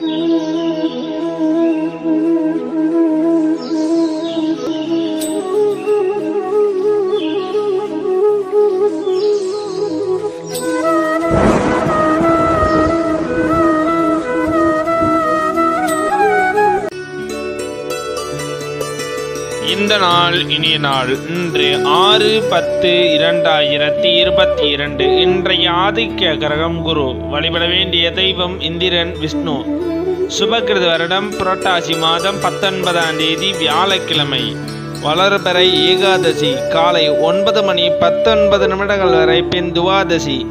Senhor. இந்த நாள் இனிய நாள். இன்று ஆறு பத்து இரண்டாயிரத்தி இருபத்தி இரண்டு இன்றைய ஆதிக்க கிரகம் குரு. வழிபட வேண்டிய தெய்வம் இந்திரன் விஷ்ணு. சுபகிருத வருடம் புரட்டாசி மாதம் பத்தொன்பதாம் தேதி வியாழக்கிழமை. வளர்பறை ஏகாதசி. காலை ஒன்பது மணி பத்தொன்பது நிமிடங்கள் வரை பின் துவாதசி.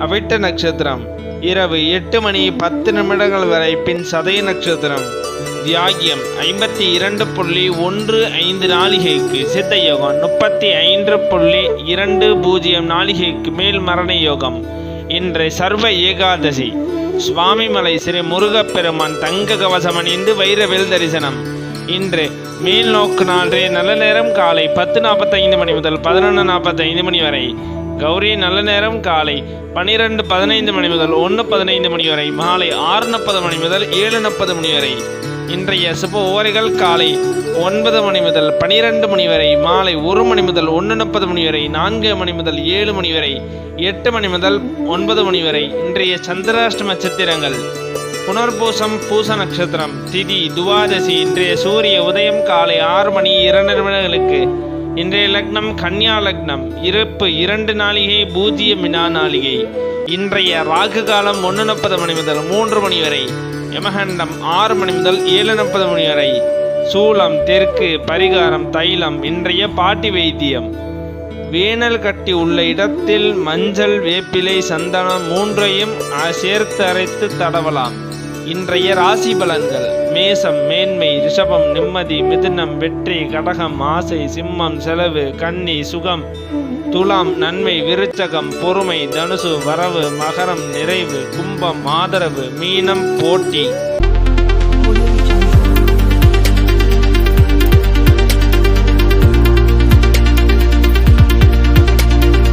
அவிட்ட நட்சத்திரம். இரவு எட்டு மணி பத்து நிமிடங்கள் வரை பின் சதய நட்சத்திரம். தியாகியம் ஐம்பத்தி இரண்டு புள்ளி ஒன்று ஐந்து நாளிகைக்கு சித்த யோகம் முப்பத்தி ஐந்து புள்ளி இரண்டு பூஜ்ஜியம் நாளிகைக்கு மேல் மரண யோகம் இன்று சர்வ ஏகாதசி. சுவாமிமலை ஸ்ரீ முருகப்பெருமான் தங்க கவசம் அணிந்து வைரவேல் தரிசனம். இன்று மேல் நோக்கு நாளே நல்ல நேரம் காலை பத்து நாற்பத்தைந்து மணி முதல் பதினொன்று நாற்பத்தைந்து மணி வரை. கௌரி நல்ல நேரம். காலை பனிரெண்டு பதினைந்து மணி முதல் ஒன்று பதினைந்து மணி வரை. மாலை ஆறு முப்பது மணி முதல் ஏழு முப்பது மணி வரை. இன்றைய சுப ஓரைகள் காலை ஒன்பது மணி முதல் பனிரெண்டு மணி வரை. மாலை ஒரு மணி முதல் ஒன்று முப்பது மணி வரை. நான்கு மணி முதல் ஏழு மணி வரை. எட்டு மணி முதல் ஒன்பது மணி வரை. இன்றைய சந்திராஷ்டம சித்திரங்கள். புனர்பூசம் பூச நட்சத்திரம் திதி துவாதசி இன்றைய சூரிய உதயம் காலை ஆறு மணி இரண்டு நிமிடங்களுக்கு இன்றைய லக்னம் கன்னியா லக்னம். இருப்பு இரண்டு நாளிகை பூஜ்ஜியம் மினா நாளிகை. இன்றைய ராகு காலம் ஒன்று முப்பது மணி முதல் மூன்று மணி வரை. யமகண்டம் ஆறு மணி முதல் ஏழு முப்பது மணி வரை. சூளம் தெற்கு பரிகாரம் தைலம் இன்றைய பாட்டி வைத்தியம். வேனல் கட்டி உள்ள இடத்தில் மஞ்சள் வேப்பிலை சந்தனம் மூன்றையும் சேர்த்து அரைத்து தடவலாம். இன்றைய ராசி பலன்கள். மேசம் மேன்மை ரிஷபம் நிம்மதி மிதுனம் வெற்றி கடகம் ஆசை சிம்மம் செலவு கன்னி சுகம். துலாம் நன்மை விருச்சகம் பொறுமை தனுசு வரவு மகரம் நிறைவு கும்பம் ஆதரவு மீனம் போட்டி.